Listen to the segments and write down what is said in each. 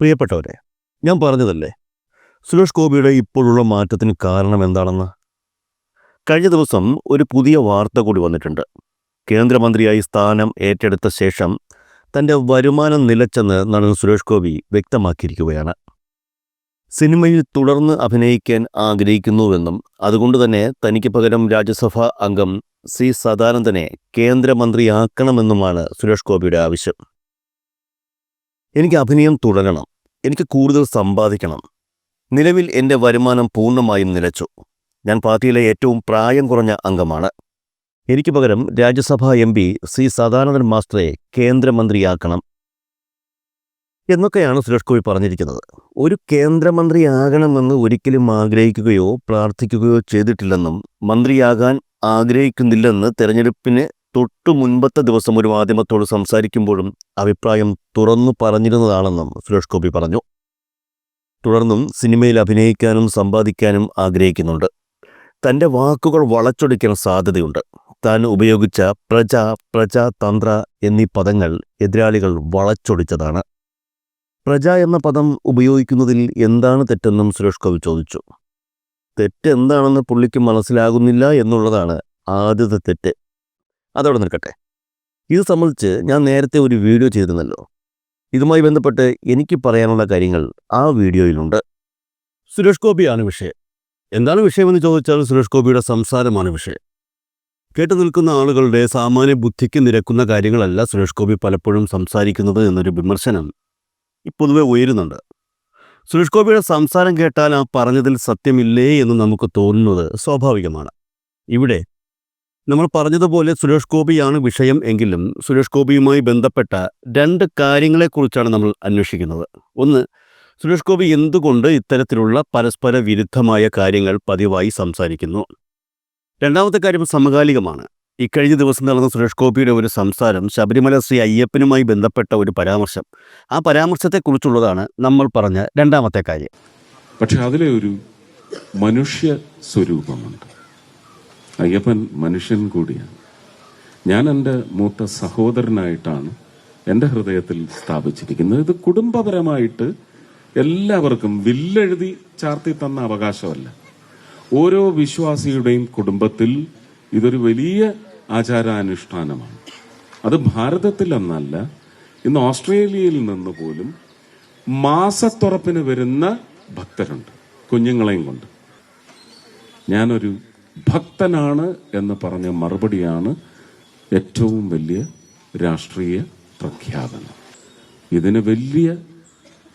പ്രിയപ്പെട്ടവരെ ഞാൻ പറഞ്ഞതല്ലേ? സുരേഷ് ഗോപിയുടെ ഇപ്പോഴുള്ള മാറ്റത്തിന് കാരണം എന്താണെന്ന്? കഴിഞ്ഞ ദിവസം ഒരു പുതിയ വാർത്ത കൂടി വന്നിട്ടുണ്ട്. കേന്ദ്രമന്ത്രിയായി സ്ഥാനം ഏറ്റെടുത്ത ശേഷം തന്റെ വരുമാനം നിലച്ചെന്ന് നടൻ സുരേഷ് ഗോപി വ്യക്തമാക്കിയിരിക്കുകയാണ്. സിനിമയിൽ തുടർന്ന് അഭിനയിക്കാൻ ആഗ്രഹിക്കുന്നുവെന്നും അതുകൊണ്ട് തന്നെ തനിക്ക് പകരം രാജ്യസഭാ അംഗം സി സദാനന്ദനെ കേന്ദ്രമന്ത്രിയാക്കണമെന്നുമാണ് സുരേഷ് ഗോപിയുടെ ആവശ്യം. എനിക്ക് അഭിനയം തുടരണം. എനിക്ക് കൂടുതൽ സമ്പാദിക്കണം. നിലവിൽ എന്റെ വരുമാനം പൂർണമായും നിലച്ചു. ഞാൻ പാർട്ടിയിലെ ഏറ്റവും പ്രായം കുറഞ്ഞ അംഗമാണ്. എനിക്ക് പകരം Rajya Sabha M P C Sadanandan മാസ്റ്ററെ കേന്ദ്രമന്ത്രിയാക്കണം എന്നൊക്കെയാണ് സുരേഷ് ഗോപി പറഞ്ഞിരിക്കുന്നത്. ഒരു കേന്ദ്രമന്ത്രിയാകണമെന്ന് ഒരിക്കലും ആഗ്രഹിക്കുകയോ പ്രാർത്ഥിക്കുകയോ ചെയ്തിട്ടില്ലെന്നും മന്ത്രിയാകാൻ ആഗ്രഹിക്കുന്നില്ലെന്ന് തെരഞ്ഞെടുപ്പിന് തൊട്ടു മുൻപത്തെ ദിവസം ഒരു മാധ്യമത്തോട് സംസാരിക്കുമ്പോഴും അഭിപ്രായം തുറന്നു പറഞ്ഞിരുന്നതാണെന്നും സുരേഷ് ഗോപി പറഞ്ഞു. തുടർന്നും സിനിമയിൽ അഭിനയിക്കാനും സമ്പാദിക്കാനും ആഗ്രഹിക്കുന്നുണ്ട്. തന്റെ വാക്കുകൾ വളച്ചൊടിക്കാൻ സാധ്യതയുണ്ട്. താൻ ഉപയോഗിച്ച പ്രജ പ്രജാതന്ത്ര എന്നീ പദങ്ങൾ എതിരാളികൾ വളച്ചൊടിച്ചതാണ്. പ്രജ എന്ന പദം ഉപയോഗിക്കുന്നതിൽ എന്താണ് തെറ്റെന്നും സുരേഷ് ഗോപി ചോദിച്ചു. തെറ്റ് എന്താണെന്ന് പുള്ളിക്ക് മനസ്സിലാകുന്നില്ല എന്നുള്ളതാണ് ആദ്യത്തെ തെറ്റ്. അതവിടെ നിൽക്കട്ടെ. ഇത് സംബന്ധിച്ച് ഞാൻ നേരത്തെ ഒരു വീഡിയോ ചെയ്തിരുന്നല്ലോ. ഇതുമായി ബന്ധപ്പെട്ട് എനിക്ക് പറയാനുള്ള കാര്യങ്ങൾ ആ വീഡിയോയിലുണ്ട്. സുരേഷ് ഗോപിയാണ് വിഷയം. എന്താണ് വിഷയമെന്ന് ചോദിച്ചാൽ സുരേഷ് ഗോപിയുടെ സംസാരമാണ് വിഷയം. കേട്ടു നിൽക്കുന്ന ആളുകളുടെ സാമാന്യ ബുദ്ധിക്ക് നിരക്കുന്ന കാര്യങ്ങളല്ല സുരേഷ് ഗോപി പലപ്പോഴും സംസാരിക്കുന്നത് എന്നൊരു വിമർശനം പൊതുവെ ഉയരുന്നുണ്ട്. സുരേഷ് ഗോപിയുടെ സംസാരം കേട്ടാൽ ആ പറഞ്ഞതിൽ സത്യമില്ലേ എന്ന് നമുക്ക് തോന്നുന്നത് സ്വാഭാവികമാണ്. ഇവിടെ നമ്മൾ പറഞ്ഞതുപോലെ സുരേഷ് ഗോപിയാണ് വിഷയം എങ്കിലും സുരേഷ് ഗോപിയുമായി ബന്ധപ്പെട്ട രണ്ട് കാര്യങ്ങളെക്കുറിച്ചാണ് നമ്മൾ അന്വേഷിക്കുന്നത്. ഒന്ന് സുരേഷ് ഗോപി എന്തുകൊണ്ട് ഇത്തരത്തിലുള്ള പരസ്പര വിരുദ്ധമായ കാര്യങ്ങൾ പതിവായി സംസാരിക്കുന്നു? രണ്ടാമത്തെ കാര്യം സമകാലികമാണ്. ഇക്കഴിഞ്ഞ ദിവസം നടന്ന സുരേഷ് ഗോപിയുടെ ഒരു സംസാരം ശബരിമല ശ്രീ അയ്യപ്പനുമായി ബന്ധപ്പെട്ട ഒരു പരാമർശം. ആ പരാമർശത്തെക്കുറിച്ചുള്ളതാണ് നമ്മൾ പറഞ്ഞ രണ്ടാമത്തെ കാര്യം. പക്ഷെ അതിലെ ഒരു മനുഷ്യ സ്വരൂപമുണ്ട്. അയ്യപ്പൻ മനുഷ്യൻ കൂടിയാണ്. ഞാൻ എന്റെ മൂത്ത സഹോദരനായിട്ടാണ് എന്റെ ഹൃദയത്തിൽ സ്ഥാപിച്ചിരിക്കുന്നത്. ഇത് കുടുംബപരമായിട്ട് എല്ലാവർക്കും വില്ലെഴുതി ചാർത്തി തന്ന അവകാശമല്ല. ഓരോ വിശ്വാസിയുടെയും കുടുംബത്തിൽ ഇതൊരു വലിയ ആചാരാനുഷ്ഠാനമാണ്. അത് ഭാരതത്തിൽ എന്നല്ല ഇന്ന് ഓസ്ട്രേലിയയിൽ നിന്ന് പോലും മാസത്തുറപ്പിന് വരുന്ന ഭക്തരുണ്ട് കുഞ്ഞുങ്ങളെയും കൊണ്ട്. ഞാനൊരു ഭക്തനാണ് എന്ന് പറഞ്ഞ മറുപടിയാണ് ഏറ്റവും വലിയ രാഷ്ട്രീയ പ്രഖ്യാപനം. ഇതിന് വലിയ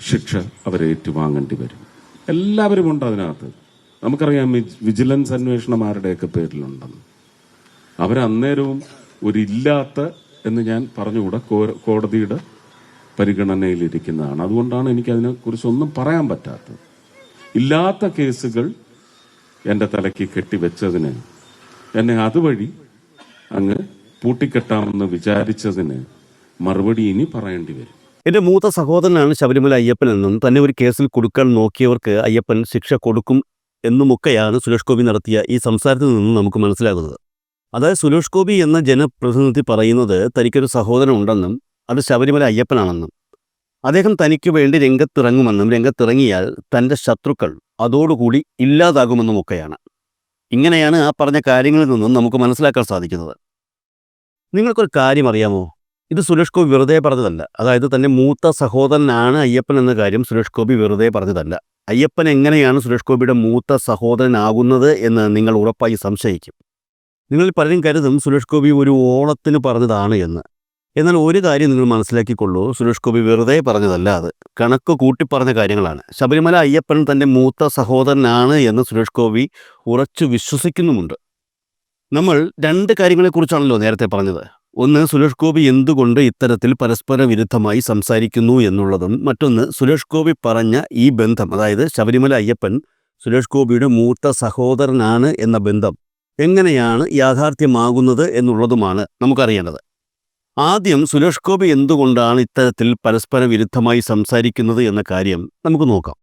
ശിക്ഷ അവരെ ഏറ്റുവാങ്ങേണ്ടി വരും. എല്ലാവരും ഉണ്ട് അതിനകത്ത്. നമുക്കറിയാം വിജ്- വിജിലൻസ് അന്വേഷണം ആരുടെയൊക്കെ പേരിലുണ്ടെന്ന്. അവരന്നേരവും ഒരില്ലാത്ത എന്ന് ഞാൻ പറഞ്ഞുകൂടെ കോടതിയുടെ പരിഗണനയിലിരിക്കുന്നതാണ്. അതുകൊണ്ടാണ് എനിക്ക് അതിനെക്കുറിച്ച് ഒന്നും പറയാൻ പറ്റാത്തത്. ഇല്ലാത്ത കേസുകൾ എന്റെ തലയ്ക്ക് കെട്ടിവെച്ചതിന്. എന്നെ അതുവഴി അങ്ങ് പൂട്ടിക്കെട്ടാമെന്ന് വിചാരിച്ചതിന് മറുപടി ഇനി പറയേണ്ടി വരും. എന്റെ മൂത്ത സഹോദരനാണ് ശബരിമല അയ്യപ്പൻ എന്നും തന്നെ ഒരു കേസിൽ കൊടുക്കാൻ നോക്കിയവർക്ക് അയ്യപ്പൻ ശിക്ഷ കൊടുക്കും എന്നുമൊക്കെയാണ് സുരേഷ് ഗോപി നടത്തിയ ഈ സംസാരത്തിൽ നിന്നും നമുക്ക് മനസ്സിലാകുന്നത്. അതായത് സുരേഷ് ഗോപി എന്ന ജനപ്രതിനിധി പറയുന്നത് തനിക്കൊരു സഹോദരൻ ഉണ്ടെന്നും അത് ശബരിമല അയ്യപ്പനാണെന്നും. അദ്ദേഹം തനിക്ക് വേണ്ടി രംഗത്തിറങ്ങുമെന്നും രംഗത്തിറങ്ങിയാൽ തന്റെ ശത്രുക്കൾ അതോടുകൂടി ഇല്ലാതാകുമെന്നുമൊക്കെയാണ്. ഇങ്ങനെയാണ് ആ പറഞ്ഞ കാര്യങ്ങളിൽ നിന്നും നമുക്ക് മനസ്സിലാക്കാൻ സാധിക്കുന്നത്. നിങ്ങൾക്കൊരു കാര്യം അറിയാമോ? ഇത് സുരേഷ് ഗോപി വെറുതെ പറഞ്ഞതല്ല. അതായത് തന്റെ മൂത്ത സഹോദരനാണ് അയ്യപ്പൻ എന്ന കാര്യം സുരേഷ് ഗോപി വെറുതെ പറഞ്ഞതല്ല. അയ്യപ്പൻ എങ്ങനെയാണ് സുരേഷ് ഗോപിയുടെ മൂത്ത സഹോദരനാകുന്നത് എന്ന് നിങ്ങൾ ഉറപ്പായി സംശയിക്കും. നിങ്ങൾ പലരും കരുതും സുരേഷ് ഗോപി ഒരു ഓണത്തിന് പറഞ്ഞതാണ് എന്ന്. എന്നാൽ ഒരു കാര്യം നിങ്ങൾ മനസ്സിലാക്കിക്കൊള്ളൂ. സുരേഷ് ഗോപി വെറുതെ പറഞ്ഞതല്ല അത്. കണക്ക് കൂട്ടി പറഞ്ഞ കാര്യങ്ങളാണ്. ശബരിമല അയ്യപ്പൻ തന്റെ മൂത്ത സഹോദരനാണ് എന്ന് സുരേഷ് ഗോപി ഉറച്ചു വിശ്വസിക്കുന്നുമുണ്ട്. നമ്മൾ രണ്ട് കാര്യങ്ങളെക്കുറിച്ചാണല്ലോ നേരത്തെ പറഞ്ഞത്. ഒന്ന് സുരേഷ് ഗോപി എന്തുകൊണ്ട് ഇത്തരത്തിൽ പരസ്പര വിരുദ്ധമായി സംസാരിക്കുന്നു എന്നുള്ളതും മറ്റൊന്ന് സുരേഷ് ഗോപി പറഞ്ഞ ഈ ബന്ധം അതായത് ശബരിമല അയ്യപ്പൻ സുരേഷ് ഗോപിയുടെ മൂത്ത സഹോദരനാണ് എന്ന ബന്ധം എങ്ങനെയാണ് യാഥാർത്ഥ്യമാകുന്നത് എന്നുള്ളതുമാണ് നമുക്കറിയേണ്ടത്. ആദ്യം സുരേഷ് ഗോപി എന്തുകൊണ്ടാണ് ഇത്തരത്തിൽ പരസ്പര വിരുദ്ധമായി സംസാരിക്കുന്നത് എന്ന കാര്യം നമുക്ക് നോക്കാം.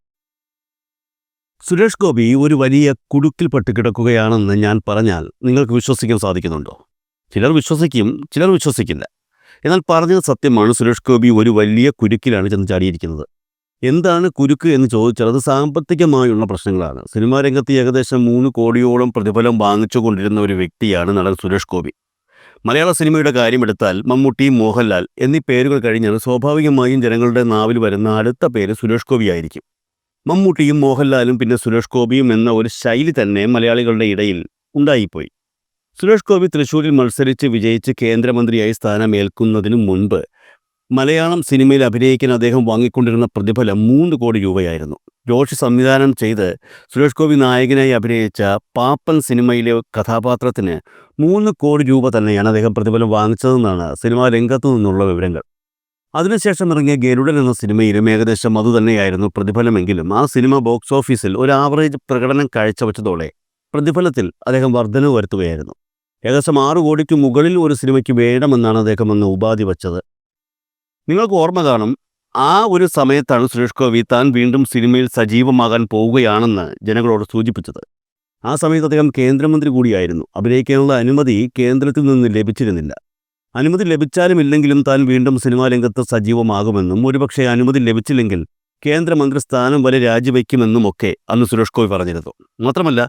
സുരേഷ് ഗോപി ഒരു വലിയ കുടുക്കിൽപ്പെട്ട് കിടക്കുകയാണെന്ന് ഞാൻ പറഞ്ഞാൽ നിങ്ങൾക്ക് വിശ്വസിക്കാൻ സാധിക്കുന്നുണ്ടോ? ചിലർ വിശ്വസിക്കും ചിലർ വിശ്വസിക്കില്ല. എന്നാൽ പറഞ്ഞത് സത്യമാണ് സുരേഷ് ഗോപി ഒരു വലിയ കുരുക്കിലാണ് ചെന്ന് ചാടിയിരിക്കുന്നത്. എന്താണ് കുരുക്ക് എന്ന് ചോദിച്ചാൽ അത് സാമ്പത്തികമായുള്ള പ്രശ്നങ്ങളാണ്. സിനിമാ രംഗത്ത് ഏകദേശം മൂന്ന് കോടിയോളം പ്രതിഫലം വാങ്ങിച്ചുകൊണ്ടിരുന്ന ഒരു വ്യക്തിയാണ് നടൻ സുരേഷ് ഗോപി. മലയാള സിനിമയുടെ കാര്യമെടുത്താൽ മമ്മൂട്ടി മോഹൻലാൽ എന്നീ പേരുകൾ കഴിഞ്ഞാൽ സ്വാഭാവികമായും ജനങ്ങളുടെ നാവിൽ വരുന്ന അടുത്ത പേര് സുരേഷ് ഗോപി ആയിരിക്കും. മമ്മൂട്ടിയും മോഹൻലാലും പിന്നെ സുരേഷ് ഗോപിയും എന്ന ഒരു ശൈലി തന്നെ മലയാളികളുടെ ഇടയിൽ ഉണ്ടായിപ്പോയി. സുരേഷ് ഗോപി തൃശ്ശൂരിൽ മത്സരിച്ച് വിജയിച്ച് കേന്ദ്രമന്ത്രിയായി സ്ഥാനമേൽക്കുന്നതിനു മുൻപ് മലയാളം സിനിമയിൽ അഭിനയിക്കാൻ അദ്ദേഹം വാങ്ങിക്കൊണ്ടിരുന്ന പ്രതിഫലം മൂന്ന് കോടി രൂപയായിരുന്നു. ജോഷി സംവിധാനം ചെയ്ത് സുരേഷ് ഗോപി നായകനായി അഭിനയിച്ച പാപ്പൻ സിനിമയിലെ കഥാപാത്രത്തിന് മൂന്ന് കോടി രൂപ തന്നെയാണ് അദ്ദേഹം പ്രതിഫലം വാങ്ങിച്ചതെന്നാണ് സിനിമാ രംഗത്തു നിന്നുള്ള വിവരങ്ങൾ. അതിനുശേഷം ഇറങ്ങിയ ഗരുഡൻ എന്ന സിനിമയിലും ഏകദേശം അതുതന്നെയായിരുന്നു പ്രതിഫലമെങ്കിലും ആ സിനിമ ബോക്സ് ഓഫീസിൽ ഒരു ആവറേജ് പ്രകടനം കാഴ്ചവെച്ചതോടെ പ്രതിഫലത്തിൽ അദ്ദേഹം വർധനവ് വരുത്തുകയായിരുന്നു. ഏകദേശം ആറ് കോടിക്ക് മുകളിൽ ഒരു സിനിമയ്ക്ക് വേണമെന്നാണ് അദ്ദേഹം അന്ന് ഉപാധി വച്ചത്. നിങ്ങൾക്ക് ഓർമ്മ കാണും ആ ഒരു സമയത്താണ് സുരേഷ് ഗോപി താൻ വീണ്ടും സിനിമയിൽ സജീവമാകാൻ പോവുകയാണെന്ന് ജനങ്ങളോട് സൂചിപ്പിച്ചത്. ആ സമയത്ത് അദ്ദേഹം കേന്ദ്രമന്ത്രി കൂടിയായിരുന്നു. അഭിനയിക്കാനുള്ള അനുമതി കേന്ദ്രത്തിൽ നിന്ന് ലഭിച്ചിരുന്നില്ല. അനുമതി ലഭിച്ചാലും ഇല്ലെങ്കിലും താൻ വീണ്ടും സിനിമാ രംഗത്ത് സജീവമാകുമെന്നും ഒരുപക്ഷെ അനുമതി ലഭിച്ചില്ലെങ്കിൽ കേന്ദ്രമന്ത്രി സ്ഥാനം വരെ രാജിവെക്കുമെന്നുമൊക്കെ അന്ന് സുരേഷ് ഗോപി പറഞ്ഞിരുന്നു. മാത്രമല്ല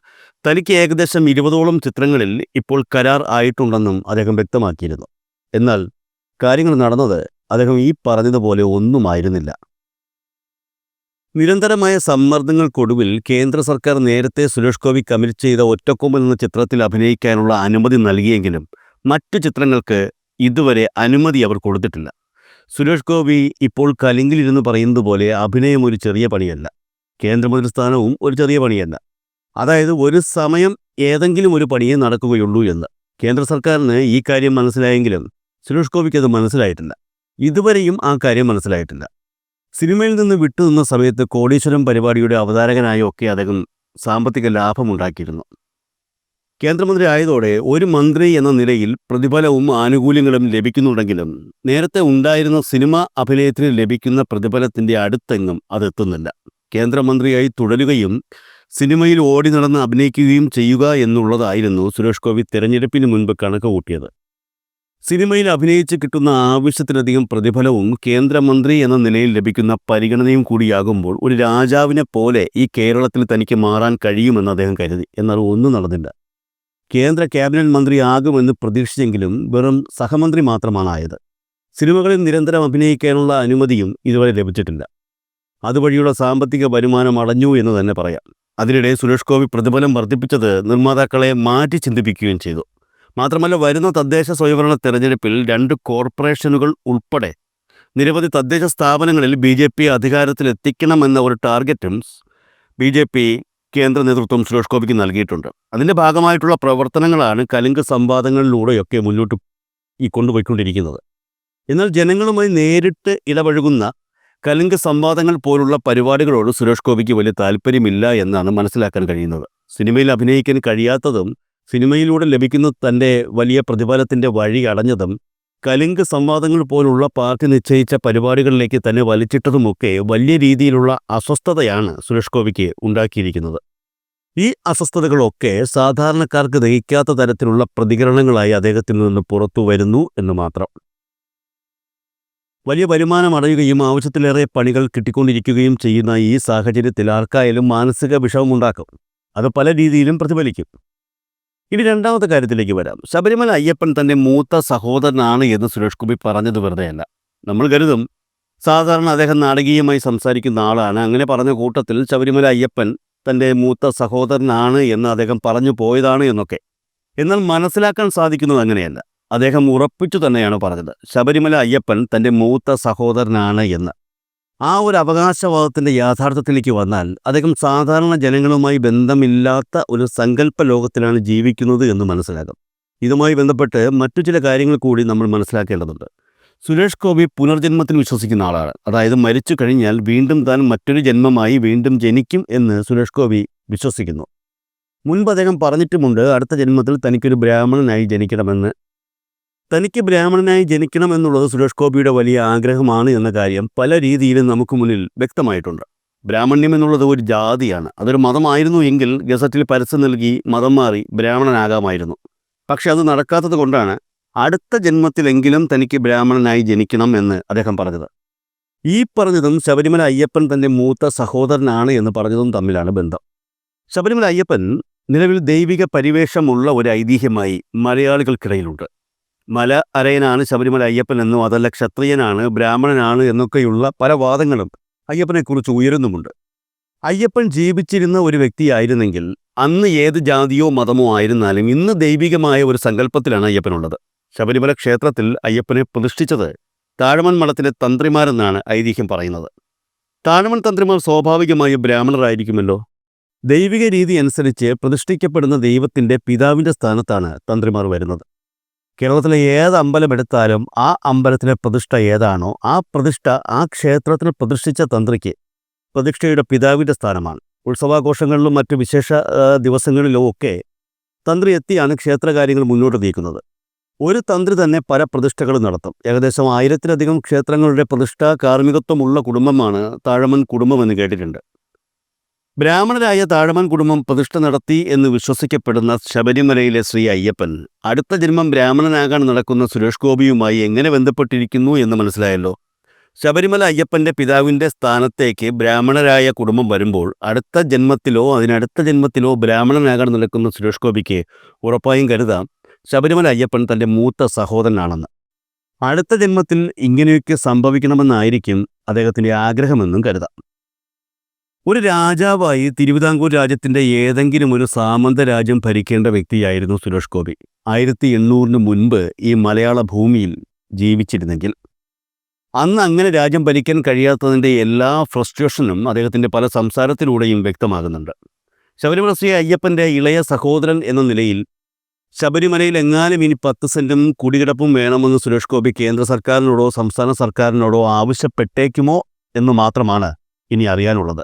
തനിക്ക് ഏകദേശം ഇരുപതോളം ചിത്രങ്ങളിൽ ഇപ്പോൾ കരാർ ആയിട്ടുണ്ടെന്നും അദ്ദേഹം വ്യക്തമാക്കിയിരുന്നു. എന്നാൽ കാര്യങ്ങൾ നടന്നത് അദ്ദേഹം ഈ പറഞ്ഞതുപോലെ ഒന്നുമായിരുന്നില്ല. നിരന്തരമായ സമ്മർദ്ദങ്ങൾക്കൊടുവിൽ കേന്ദ്ര സർക്കാർ നേരത്തെ സുരേഷ് ഗോപി കമ്മിറ്റ് ചെയ്ത ഒറ്റക്കൊമ്പൻ എന്ന ചിത്രത്തിൽ അഭിനയിക്കാനുള്ള അനുമതി നൽകിയെങ്കിലും മറ്റു ചിത്രങ്ങൾക്ക് ഇതുവരെ അനുമതി അവർ കൊടുത്തിട്ടില്ല. സുരേഷ് ഗോപി ഇപ്പോൾ കലിങ്കിലിരുന്ന് പറയുന്നത് പോലെ അഭിനയം ഒരു ചെറിയ പണിയല്ല. കേന്ദ്രമന്ത്രി സ്ഥാനവും ഒരു ചെറിയ പണിയല്ല. അതായത് ഒരു സമയം ഏതെങ്കിലും ഒരു പണിയേ നടക്കുകയുള്ളൂ എന്ന്. കേന്ദ്ര സർക്കാരിന് ഈ കാര്യം മനസ്സിലായെങ്കിലും സുരേഷ് ഗോപിക്ക് അത് മനസ്സിലായിട്ടില്ല. ഇതുവരെയും ആ കാര്യം മനസ്സിലായിട്ടില്ല. സിനിമയിൽ നിന്ന് വിട്ടുനിന്ന സമയത്ത് കോടീശ്വരം പരിപാടിയുടെ അവതാരകനായും ഒക്കെ അദ്ദേഹം സാമ്പത്തിക ലാഭമുണ്ടാക്കിയിരുന്നു. കേന്ദ്രമന്ത്രി ആയതോടെ ഒരു മന്ത്രി എന്ന നിലയിൽ പ്രതിഫലവും ആനുകൂല്യങ്ങളും ലഭിക്കുന്നുണ്ടെങ്കിലും നേരത്തെ ഉണ്ടായിരുന്ന സിനിമ അഭിനയത്തിന് ലഭിക്കുന്ന പ്രതിഫലത്തിന്റെ അടുത്തെങ്ങും അതെത്തുന്നില്ല കേന്ദ്രമന്ത്രിയായി തുടരുകയും സിനിമയിൽ ഓടി നടന്ന് അഭിനയിക്കുകയും ചെയ്യുക എന്നുള്ളതായിരുന്നു സുരേഷ് ഗോപി തെരഞ്ഞെടുപ്പിന് മുൻപ് കണക്ക് കൂട്ടിയത്. സിനിമയിൽ അഭിനയിച്ച് കിട്ടുന്ന ആവശ്യത്തിലധികം പ്രതിഫലവും കേന്ദ്രമന്ത്രി എന്ന നിലയിൽ ലഭിക്കുന്ന പരിഗണനയും കൂടിയാകുമ്പോൾ ഒരു രാജാവിനെ പോലെ ഈ കേരളത്തിൽ തനിക്ക് മാറാൻ കഴിയുമെന്ന് അദ്ദേഹം കരുതി. എന്നാൽ ഒന്നും നടന്നില്ല. കേന്ദ്ര ക്യാബിനറ്റ് മന്ത്രിയാകുമെന്ന് പ്രതീക്ഷിച്ചെങ്കിലും വെറും സഹമന്ത്രി മാത്രമാണ് ആയത് സിനിമകളിൽ നിരന്തരം അഭിനയിക്കാനുള്ള അനുമതിയും ഇതുവരെ ലഭിച്ചിട്ടില്ല. അതുവഴിയുള്ള സാമ്പത്തിക വരുമാനം അടഞ്ഞു എന്ന് തന്നെ പറയാം. അതിനിടെ സുരേഷ് ഗോപി പ്രതിഫലം വർദ്ധിപ്പിച്ചത് നിർമ്മാതാക്കളെ മാറ്റി ചിന്തിപ്പിക്കുകയും ചെയ്തു. മാത്രമല്ല വരുന്ന തദ്ദേശ സ്വയംഭരണ തെരഞ്ഞെടുപ്പിൽ രണ്ട് കോർപ്പറേഷനുകൾ ഉൾപ്പെടെ നിരവധി തദ്ദേശ സ്ഥാപനങ്ങളിൽ ബി ജെ പി അധികാരത്തിലെത്തിക്കണമെന്ന ഒരു ടാർഗറ്റും ബി ജെ പി കേന്ദ്ര നേതൃത്വം സുരേഷ് ഗോപിക്ക് നൽകിയിട്ടുണ്ട്. അതിന്റെ ഭാഗമായിട്ടുള്ള പ്രവർത്തനങ്ങളാണ് കലിംഗ സംവാദങ്ങളിലൂടെയൊക്കെ മുന്നോട്ട് ഈ കൊണ്ടുപോയിക്കൊണ്ടിരിക്കുന്നത്. എന്നാൽ ജനങ്ങളുമായി നേരിട്ട് ഇടപഴകുന്ന കലിംഗ സംവാദങ്ങൾ പോലുള്ള പരിപാടികളോട് സുരേഷ് ഗോപിക്ക് വലിയ താല്പര്യമില്ല എന്നാണ് മനസ്സിലാക്കാൻ കഴിയുന്നത്. സിനിമയിൽ അഭിനയിക്കാൻ കഴിയാത്തതും സിനിമയിലൂടെ ലഭിക്കുന്ന തന്റെ വലിയ പ്രതിഫലത്തിന്റെ വഴി അടഞ്ഞതും കലിംഗ് സംവാദങ്ങൾ പോലുള്ള പാർട്ടി നിശ്ചയിച്ച പരിപാടികളിലേക്ക് തന്നെ വലിച്ചിട്ടതുമൊക്കെ വലിയ രീതിയിലുള്ള അസ്വസ്ഥതയാണ് സുരേഷ് ഗോപിക്ക് ഉണ്ടാക്കിയിരിക്കുന്നത്. ഈ അസ്വസ്ഥതകളൊക്കെ സാധാരണക്കാർക്ക് ദഹിക്കാത്ത തരത്തിലുള്ള പ്രതികരണങ്ങളായി അദ്ദേഹത്തിൽ നിന്ന് പുറത്തു വരുന്നു എന്ന് മാത്രം. വലിയ വരുമാനം അടയുകയും ആവശ്യത്തിലേറെ പണികൾ കിട്ടിക്കൊണ്ടിരിക്കുകയും ചെയ്യുന്ന ഈ സാഹചര്യത്തിൽ ആർക്കായാലും മാനസിക വിഷമമുണ്ടാക്കും. അത് പല രീതിയിലും പ്രതിഫലിക്കും. ഇനി രണ്ടാമത്തെ കാര്യത്തിലേക്ക് വരാം. ശബരിമല അയ്യപ്പൻ തന്റെ മൂത്ത സഹോദരനാണ് എന്ന് സുരേഷ് ഗോപി പറഞ്ഞത് വെറുതെയല്ല. നമ്മൾ കരുതും സാധാരണ അദ്ദേഹം നാടകീയമായി സംസാരിക്കുന്ന ആളാണ്. അങ്ങനെ പറഞ്ഞ കൂട്ടത്തിൽ ശബരിമല അയ്യപ്പൻ തന്റെ മൂത്ത സഹോദരനാണ് എന്ന് അദ്ദേഹം പറഞ്ഞു പോയതാണ് എന്നൊക്കെ. എന്നാൽ മനസ്സിലാക്കാൻ സാധിക്കുന്നത് അങ്ങനെയല്ല. അദ്ദേഹം ഉറപ്പിച്ചു തന്നെയാണ് പറഞ്ഞത്. ശബരിമല അയ്യപ്പൻ തന്റെ മൂത്ത സഹോദരനാണ് എന്ന്. ആ ഒരു അവകാശവാദത്തിന്റെ യാഥാർത്ഥ്യത്തിലേക്ക് വന്നാൽ അദ്ദേഹം സാധാരണ ജനങ്ങളുമായി ബന്ധമില്ലാത്ത ഒരു സങ്കല്പ ലോകത്തിലാണ് ജീവിക്കുന്നത് എന്ന് മനസ്സിലാകും ഇതുമായി ബന്ധപ്പെട്ട് മറ്റു ചില കാര്യങ്ങൾ കൂടി നമ്മൾ മനസ്സിലാക്കേണ്ടതുണ്ട്. സുരേഷ് ഗോപി പുനർജന്മത്തിൽ വിശ്വസിക്കുന്ന ആളാണ്. അതായത് മരിച്ചു കഴിഞ്ഞാൽ വീണ്ടും താൻ മറ്റൊരു ജന്മമായി വീണ്ടും ജനിക്കും എന്ന് സുരേഷ് ഗോപി വിശ്വസിക്കുന്നു. മുൻപ് അദ്ദേഹം പറഞ്ഞിട്ടുമുണ്ട് അടുത്ത ജന്മത്തിൽ തനിക്കൊരു ബ്രാഹ്മണനായി ജനിക്കണമെന്ന്. തനിക്ക് ബ്രാഹ്മണനായി ജനിക്കണം എന്നുള്ളത് സുരേഷ് ഗോപിയുടെ വലിയ ആഗ്രഹമാണ് എന്ന കാര്യം പല രീതിയിലും നമുക്ക് മുന്നിൽ വ്യക്തമായിട്ടുണ്ട്. ബ്രാഹ്മണ്യം എന്നുള്ളത് ഒരു ജാതിയാണ്. അതൊരു മതമായിരുന്നു എങ്കിൽ ഗസറ്റിൽ പരസ്യം നൽകി മതം മാറി ബ്രാഹ്മണനാകാമായിരുന്നു. പക്ഷെ അത് നടക്കാത്തത് കൊണ്ടാണ് അടുത്ത ജന്മത്തിലെങ്കിലും തനിക്ക് ബ്രാഹ്മണനായി ജനിക്കണം എന്ന് അദ്ദേഹം പറഞ്ഞത്. ഈ പറഞ്ഞതും ശബരിമല അയ്യപ്പൻ തന്റെ മൂത്ത സഹോദരനാണ് എന്ന് പറഞ്ഞതും തമ്മിലാണ് ബന്ധം. ശബരിമല അയ്യപ്പൻ നിലവിൽ ദൈവിക പരിവേഷമുള്ള ഒരു ഐതിഹ്യമായി മലയാളികൾക്കിടയിലുണ്ട്. മല അരയനാണ് ശബരിമല അയ്യപ്പൻ എന്നും അതല്ല ക്ഷത്രിയനാണ് ബ്രാഹ്മണനാണ് എന്നൊക്കെയുള്ള പല വാദങ്ങളും അയ്യപ്പനെക്കുറിച്ച് ഉയരുന്നുമുണ്ട്. അയ്യപ്പൻ ജീവിച്ചിരുന്ന ഒരു വ്യക്തിയായിരുന്നെങ്കിൽ അന്ന് ഏത് ജാതിയോ മതമോ ആയിരുന്നാലും ഇന്ന് ദൈവികമായ ഒരു സങ്കല്പത്തിലാണ് അയ്യപ്പനുള്ളത്. ശബരിമല ക്ഷേത്രത്തിൽ അയ്യപ്പനെ പ്രതിഷ്ഠിച്ചത് താഴമൺ മഠത്തിലെ തന്ത്രിമാരെന്നാണ് ഐതിഹ്യം പറയുന്നത്. താഴമൺ തന്ത്രിമാർ സ്വാഭാവികമായും ബ്രാഹ്മണരായിരിക്കുമല്ലോ. ദൈവിക രീതി അനുസരിച്ച് പ്രതിഷ്ഠിക്കപ്പെടുന്ന ദൈവത്തിന്റെ പിതാവിന്റെ സ്ഥാനത്താണ് തന്ത്രിമാർ വരുന്നത്. കേരളത്തിലെ ഏത് അമ്പലം എടുത്താലും ആ അമ്പലത്തിലെ പ്രതിഷ്ഠ ഏതാണോ ആ പ്രതിഷ്ഠ ആ ക്ഷേത്രത്തിന് പ്രതിഷ്ഠിച്ച തന്ത്രിക്ക് പ്രതിഷ്ഠയുടെ പിതാവിന്റെ സ്ഥാനമാണ്. ഉത്സവാഘോഷങ്ങളിലും മറ്റു വിശേഷ ദിവസങ്ങളിലും ഒക്കെ തന്ത്രി എത്തിയാണ് ക്ഷേത്രകാര്യങ്ങൾ മുന്നോട്ട് നീക്കുന്നത്. ഒരു തന്ത്രി തന്നെ പല പ്രതിഷ്ഠകൾ നടത്തും. ഏകദേശം ആയിരത്തിലധികം ക്ഷേത്രങ്ങളുടെ പ്രതിഷ്ഠാ കാർമ്മികത്വമുള്ള കുടുംബമാണ് താഴമൻ കുടുംബം എന്ന് കേട്ടിട്ടുണ്ട്. ബ്രാഹ്മണരായ താഴമൻ കുടുംബം പ്രതിഷ്ഠ നടത്തി എന്ന് വിശ്വസിക്കപ്പെടുന്ന ശബരിമലയിലെ ശ്രീ അയ്യപ്പൻ അടുത്ത ജന്മം ബ്രാഹ്മണനാകാൻ നടക്കുന്ന സുരേഷ് ഗോപിയുമായി എങ്ങനെ ബന്ധപ്പെട്ടിരിക്കുന്നു എന്ന് മനസ്സിലായല്ലോ. ശബരിമല അയ്യപ്പന്റെ പിതാവിന്റെ സ്ഥാനത്തേക്ക് ബ്രാഹ്മണരായ കുടുംബം വരുമ്പോൾ അടുത്ത ജന്മത്തിലോ അതിനടുത്ത ജന്മത്തിലോ ബ്രാഹ്മണനാകാൻ നടക്കുന്ന സുരേഷ് ഗോപിക്ക് ഉറപ്പായും കരുതാം ശബരിമല അയ്യപ്പൻ തന്റെ മൂത്ത സഹോദരനാണെന്ന്. അടുത്ത ജന്മത്തിൽ ഇങ്ങനെയൊക്കെ സംഭവിക്കണമെന്നായിരിക്കും അദ്ദേഹത്തിന്റെ ആഗ്രഹമെന്നും കരുതാം. ഒരു രാജാവായി തിരുവിതാംകൂർ രാജ്യത്തിന്റെ ഏതെങ്കിലും ഒരു സാമന്ത രാജ്യം ഭരിക്കേണ്ട വ്യക്തിയായിരുന്നു സുരേഷ് ഗോപി. ആയിരത്തി എണ്ണൂറിന് മുൻപ് ഈ മലയാള ഭൂമിയിൽ ജീവിച്ചിരുന്നെങ്കിൽ അന്ന് അങ്ങനെ രാജ്യം ഭരിക്കാൻ കഴിയാത്തതിന്റെ എല്ലാ ഫ്രസ്ട്രേഷനും അദ്ദേഹത്തിന്റെ പല സംസാരത്തിലൂടെയും വ്യക്തമാകുന്നുണ്ട്. ശബരിമല ശ്രീ അയ്യപ്പന്റെ ഇളയ സഹോദരൻ എന്ന നിലയിൽ ശബരിമലയിൽ എങ്ങാനും ഇനി പത്ത് സെന്റും കുടികിടപ്പും വേണമെന്ന് സുരേഷ് ഗോപി കേന്ദ്ര സർക്കാരിനോടോ സംസ്ഥാന സർക്കാരിനോടോ ആവശ്യപ്പെട്ടേക്കുമോ എന്ന് മാത്രമാണ് ഇനി അറിയാനുള്ളത്.